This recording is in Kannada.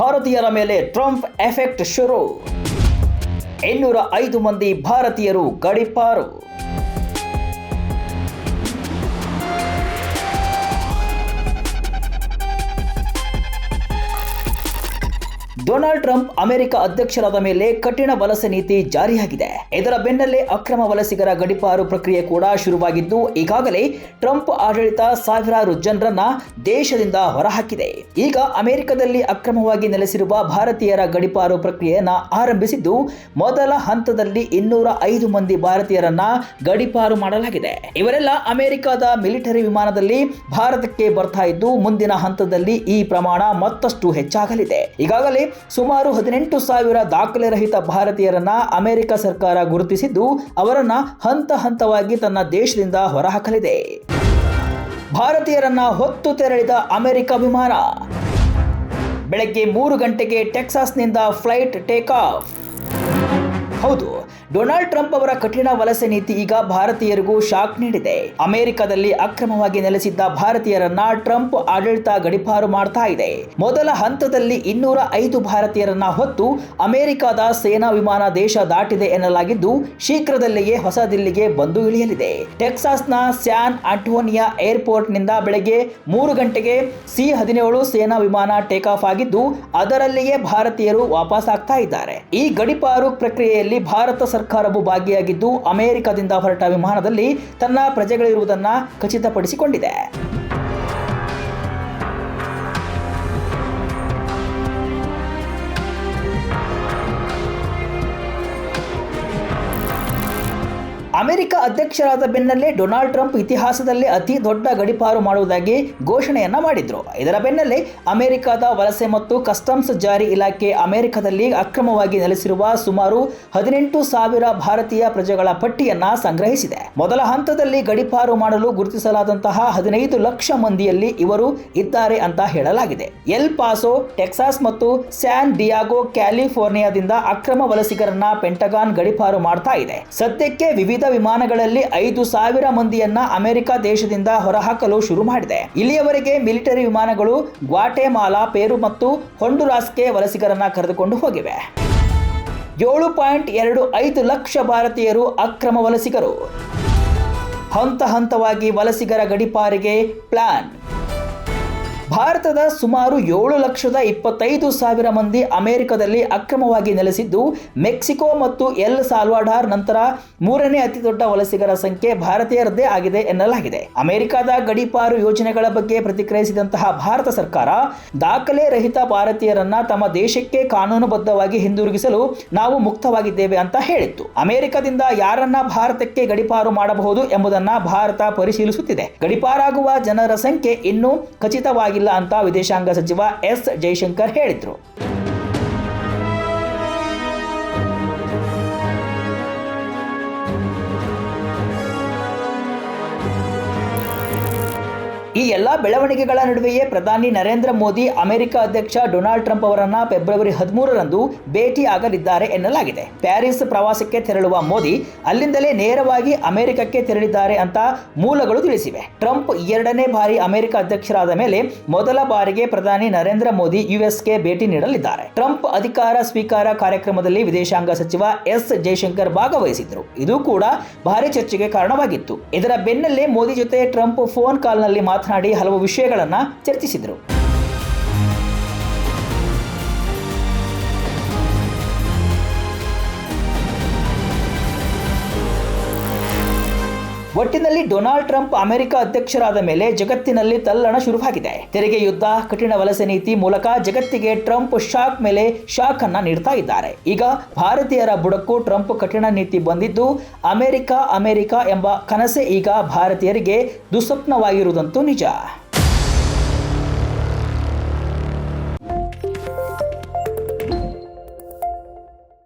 ಭಾರತೀಯರ ಮೇಲೆ ಟ್ರಂಪ್ ಎಫೆಕ್ಟ್ ಶುರು. ಇನ್ನೂರ ಐದು ಮಂದಿ ಭಾರತೀಯರು ಗಡಿಪಾರು. ಡೊನಾಲ್ಡ್ ಟ್ರಂಪ್ ಅಮೆರಿಕ ಅಧ್ಯಕ್ಷರಾದ ಮೇಲೆ ಕಠಿಣ ವಲಸೆ ನೀತಿ ಜಾರಿಯಾಗಿದೆ. ಇದರ ಬೆನ್ನಲ್ಲೇ ಅಕ್ರಮ ವಲಸಿಗರ ಗಡಿಪಾರು ಪ್ರಕ್ರಿಯೆ ಕೂಡ ಶುರುವಾಗಿದ್ದು, ಈಗಾಗಲೇ ಟ್ರಂಪ್ ಆಡಳಿತ ಸಾವಿರಾರು ಜನರನ್ನ ದೇಶದಿಂದ ಹೊರಹಾಕಿದೆ. ಈಗ ಅಮೆರಿಕದಲ್ಲಿ ಅಕ್ರಮವಾಗಿ ನೆಲೆಸಿರುವ ಭಾರತೀಯರ ಗಡಿಪಾರು ಪ್ರಕ್ರಿಯೆಯನ್ನ ಆರಂಭಿಸಿದ್ದು, ಮೊದಲ ಹಂತದಲ್ಲಿ ಇನ್ನೂರ ಐದು ಮಂದಿ ಭಾರತೀಯರನ್ನ ಗಡಿಪಾರು ಮಾಡಲಾಗಿದೆ. ಇವರೆಲ್ಲ ಅಮೆರಿಕದ ಮಿಲಿಟರಿ ವಿಮಾನದಲ್ಲಿ ಭಾರತಕ್ಕೆ ಬರ್ತಾ ಇದ್ದು, ಮುಂದಿನ ಹಂತದಲ್ಲಿ ಈ ಪ್ರಮಾಣ ಮತ್ತಷ್ಟು ಹೆಚ್ಚಾಗಲಿದೆ. ಈಗಾಗಲೇ ಸುಮಾರು ಹದಿನೆಂಟು ಸಾವಿರ ದಾಖಲೆ ರಹಿತ ಭಾರತೀಯರನ್ನ ಅಮೆರಿಕ ಸರ್ಕಾರ ಗುರುತಿಸಿದ್ದು, ಅವರನ್ನ ಹಂತ ಹಂತವಾಗಿ ತನ್ನ ದೇಶದಿಂದ ಹೊರಹಾಕಲಿದೆ. ಭಾರತೀಯರನ್ನ ಹೊತ್ತು ತೆರಳಿದ ಅಮೆರಿಕ ವಿಮಾನ. ಬೆಳಗ್ಗೆ ಮೂರು ಗಂಟೆಗೆ ಟೆಕ್ಸಾಸ್ನಿಂದ ಫ್ಲೈಟ್ ಟೇಕ್ ಆಫ್ ಹೌದು ಡೊನಾಲ್ಡ್ ಟ್ರಂಪ್ ಅವರ ಕಠಿಣ ವಲಸೆ ನೀತಿ ಈಗ ಭಾರತೀಯರಿಗೂ ಶಾಕ್ ನೀಡಿದೆ. ಅಮೆರಿಕದಲ್ಲಿ ಅಕ್ರಮವಾಗಿ ನೆಲೆಸಿದ್ದ ಭಾರತೀಯರನ್ನ ಟ್ರಂಪ್ ಆಡಳಿತ ಗಡಿಪಾರು ಮಾಡ್ತಾ ಇದೆ. ಮೊದಲ ಹಂತದಲ್ಲಿ ಇನ್ನೂರ ಐದು ಭಾರತೀಯರನ್ನ ಹೊತ್ತು ಅಮೆರಿಕದ ಸೇನಾ ವಿಮಾನ ದೇಶ ದಾಟಿದೆ ಎನ್ನಲಾಗಿದ್ದು, ಶೀಘ್ರದಲ್ಲಿಯೇ ಹೊಸ ದಿಲ್ಲಿಗೆ ಬಂದು ಇಳಿಯಲಿದೆ. ಟೆಕ್ಸಾಸ್ನ ಸ್ಯಾನ್ ಆಂಟೋನಿಯಾ ಏರ್ಪೋರ್ಟ್ನಿಂದ ಬೆಳಗ್ಗೆ ಮೂರು ಗಂಟೆಗೆ ಸಿ ಹದಿನೇಳು ಸೇನಾ ವಿಮಾನ ಟೇಕ್ ಆಫ್ ಆಗಿದ್ದು, ಅದರಲ್ಲಿಯೇ ಭಾರತೀಯರು ವಾಪಸ್ ಆಗ್ತಾ ಇದ್ದಾರೆ. ಈ ಗಡಿಪಾರು ಪ್ರಕ್ರಿಯೆಯಲ್ಲಿ ಭಾರತ ಸರ್ಕಾರವು ಭಾಗಿಯಾಗಿದ್ದು ಅಮೆರಿಕದಿಂದ ಹೊರಟ ವಿಮಾನದಲ್ಲಿ ತನ್ನ ಪ್ರಜೆಗಳಿರುವುದನ್ನು ಖಚಿತಪಡಿಸಿಕೊಂಡಿದೆ. ಅಮೆರಿಕ ಅಧ್ಯಕ್ಷರಾದ ಬೆನ್ನಲ್ಲೇ ಡೊನಾಲ್ಡ್ ಟ್ರಂಪ್ ಇತಿಹಾಸದಲ್ಲಿ ಅತಿ ದೊಡ್ಡ ಗಡಿಪಾರು ಮಾಡುವುದಾಗಿ ಘೋಷಣೆಯನ್ನ ಮಾಡಿದ್ರು. ಇದರ ಬೆನ್ನಲ್ಲೇ ಅಮೆರಿಕದ ವಲಸೆ ಮತ್ತು ಕಸ್ಟಮ್ಸ್ ಜಾರಿ ಇಲಾಖೆ ಅಮೆರಿಕದಲ್ಲಿ ಅಕ್ರಮವಾಗಿ ನೆಲೆಸಿರುವ ಸುಮಾರು ಹದಿನೆಂಟು ಸಾವಿರ ಭಾರತೀಯ ಪ್ರಜೆಗಳ ಪಟ್ಟಿಯನ್ನ ಸಂಗ್ರಹಿಸಿದೆ. ಮೊದಲ ಹಂತದಲ್ಲಿ ಗಡಿಪಾರು ಮಾಡಲು ಗುರುತಿಸಲಾದಂತಹ ಹದಿನೈದು ಲಕ್ಷ ಮಂದಿಯಲ್ಲಿ ಇವರು ಇದ್ದಾರೆ ಅಂತ ಹೇಳಲಾಗಿದೆ. ಎಲ್ ಪಾಸೋ, ಟೆಕ್ಸಾಸ್ ಮತ್ತು ಸ್ಯಾನ್ ಡಿಯಾಗೋ, ಕ್ಯಾಲಿಫೋರ್ನಿಯಾದಿಂದ ಅಕ್ರಮ ವಲಸಿಗರನ್ನ ಪೆಂಟಗಾನ್ ಗಡಿಪಾರು ಮಾಡ್ತಾ ಇದೆ. ಸದ್ಯಕ್ಕೆ ವಿವಿಧ ವಿಮಾನಗಳಲ್ಲಿ ಐದು ಸಾವಿರ ಮಂದಿಯನ್ನ ಅಮೆರಿಕ ದೇಶದಿಂದ ಹೊರಹಾಕಲು ಶುರು ಮಾಡಿದೆ. ಇಲ್ಲಿಯವರೆಗೆ ಮಿಲಿಟರಿ ವಿಮಾನಗಳು ಗ್ವಾಟೆಮಾಲಾ, ಪೇರು ಮತ್ತು ಹೊಂಡುರಾಸ್ಗೆ ವಲಸಿಗರನ್ನ ಕರೆದುಕೊಂಡು ಹೋಗಿವೆ. ಏಳು ಪಾಯಿಂಟ್ ಎರಡು ಐದು ಲಕ್ಷ ಭಾರತೀಯರು ಅಕ್ರಮ ವಲಸಿಗರು. ಹಂತ ಹಂತವಾಗಿ ವಲಸಿಗರ ಗಡಿಪಾರಿಗೆ ಪ್ಲಾನ್. ಭಾರತದ ಸುಮಾರು ಏಳು ಲಕ್ಷದ ಇಪ್ಪತ್ತೈದು ಸಾವಿರ ಮಂದಿ ಅಮೆರಿಕದಲ್ಲಿ ಅಕ್ರಮವಾಗಿ ನೆಲೆಸಿದ್ದು, ಮೆಕ್ಸಿಕೋ ಮತ್ತು ಎಲ್ ಸಾಲ್ವಾಡಾರ್ ನಂತರ ಮೂರನೇ ಅತಿ ದೊಡ್ಡ ವಲಸಿಗರ ಸಂಖ್ಯೆ ಭಾರತೀಯರದ್ದೇ ಆಗಿದೆ ಎನ್ನಲಾಗಿದೆ. ಅಮೆರಿಕದ ಗಡಿಪಾರು ಯೋಜನೆಗಳ ಬಗ್ಗೆ ಪ್ರತಿಕ್ರಿಯಿಸಿದಂತಹ ಭಾರತ ಸರ್ಕಾರ, ದಾಖಲೆ ರಹಿತ ಭಾರತೀಯರನ್ನ ತಮ್ಮ ದೇಶಕ್ಕೆ ಕಾನೂನುಬದ್ಧವಾಗಿ ಹಿಂದಿರುಗಿಸಲು ನಾವು ಮುಕ್ತವಾಗಿದ್ದೇವೆ ಅಂತ ಹೇಳಿತ್ತು. ಅಮೆರಿಕದಿಂದ ಯಾರನ್ನ ಭಾರತಕ್ಕೆ ಗಡಿಪಾರು ಮಾಡಬಹುದು ಎಂಬುದನ್ನ ಭಾರತ ಪರಿಶೀಲಿಸುತ್ತಿದೆ. ಗಡಿಪಾರಾಗುವ ಜನರ ಸಂಖ್ಯೆ ಇನ್ನೂ ಖಚಿತವಾಗಿಲ್ಲ ಅಂತ ವಿದೇಶಾಂಗ ಸಚಿವ ಎಸ್ ಜೈಶಂಕರ್ ಹೇಳಿದ್ರು. ಈ ಎಲ್ಲ ಬೆಳವಣಿಗೆಗಳ ನಡುವೆಯೇ ಪ್ರಧಾನಿ ನರೇಂದ್ರ ಮೋದಿ, ಅಮೆರಿಕ ಅಧ್ಯಕ್ಷ ಡೊನಾಲ್ಡ್ ಟ್ರಂಪ್ ಅವರನ್ನ ಫೆಬ್ರವರಿ ಹದಿಮೂರರಂದು ಭೇಟಿ ಆಗಲಿದ್ದಾರೆ ಎನ್ನಲಾಗಿದೆ. ಪ್ಯಾರಿಸ್ ಪ್ರವಾಸಕ್ಕೆ ತೆರಳುವ ಮೋದಿ, ಅಲ್ಲಿಂದಲೇ ನೇರವಾಗಿ ಅಮೆರಿಕಕ್ಕೆ ತೆರಳಿದ್ದಾರೆ ಅಂತ ಮೂಲಗಳು ತಿಳಿಸಿವೆ. ಟ್ರಂಪ್ ಎರಡನೇ ಬಾರಿ ಅಮೆರಿಕ ಅಧ್ಯಕ್ಷರಾದ ಮೇಲೆ ಮೊದಲ ಬಾರಿಗೆ ಪ್ರಧಾನಿ ನರೇಂದ್ರ ಮೋದಿ ಯುಎಸ್ಗೆ ಭೇಟಿ ನೀಡಲಿದ್ದಾರೆ. ಟ್ರಂಪ್ ಅಧಿಕಾರ ಸ್ವೀಕಾರ ಕಾರ್ಯಕ್ರಮದಲ್ಲಿ ವಿದೇಶಾಂಗ ಸಚಿವ ಎಸ್. ಜೈಶಂಕರ್ ಭಾಗವಹಿಸಿದ್ರು ಇದು ಕೂಡ ಭಾರಿ ಚರ್ಚೆಗೆ ಕಾರಣವಾಗಿತ್ತು. ಇದರ ಬೆನ್ನಲ್ಲೇ ಮೋದಿ ಜೊತೆ ಟ್ರಂಪ್ ಫೋನ್ ಕಾಲ್ನಲ್ಲಿ ಮಾತನಾಡಿ ಹಲವು ವಿಷಯಗಳನ್ನು ಚರ್ಚಿಸಿದರು. ಒಟ್ಟಿನಲ್ಲಿ ಡೊನಾಲ್ಡ್ ಟ್ರಂಪ್ ಅಮೆರಿಕ ಅಧ್ಯಕ್ಷರಾದ ಮೇಲೆ ಜಗತ್ತಿನಲ್ಲಿ ತಲ್ಲಣ ಶುರುವಾಗಿದೆ. ತೆರಿಗೆ ಯುದ್ಧ, ಕಠಿಣ ವಲಸೆ ನೀತಿ ಮೂಲಕ ಜಗತ್ತಿಗೆ ಟ್ರಂಪ್ ಶಾಕ್ ಮೇಲೆ ಶಾಕ್ ಅನ್ನ ನೀಡ್ತಾ ಇದ್ದಾರೆ. ಈಗ ಭಾರತೀಯರ ಬುಡಕ್ಕೂ ಟ್ರಂಪ್ ಕಠಿಣ ನೀತಿ ಬಂದಿದ್ದು, ಅಮೆರಿಕ ಅಮೆರಿಕ ಎಂಬ ಕನಸೆ ಈಗ ಭಾರತೀಯರಿಗೆ ದುಸ್ವಪ್ನವಾಗಿರುವುದಂತೂ ನಿಜ.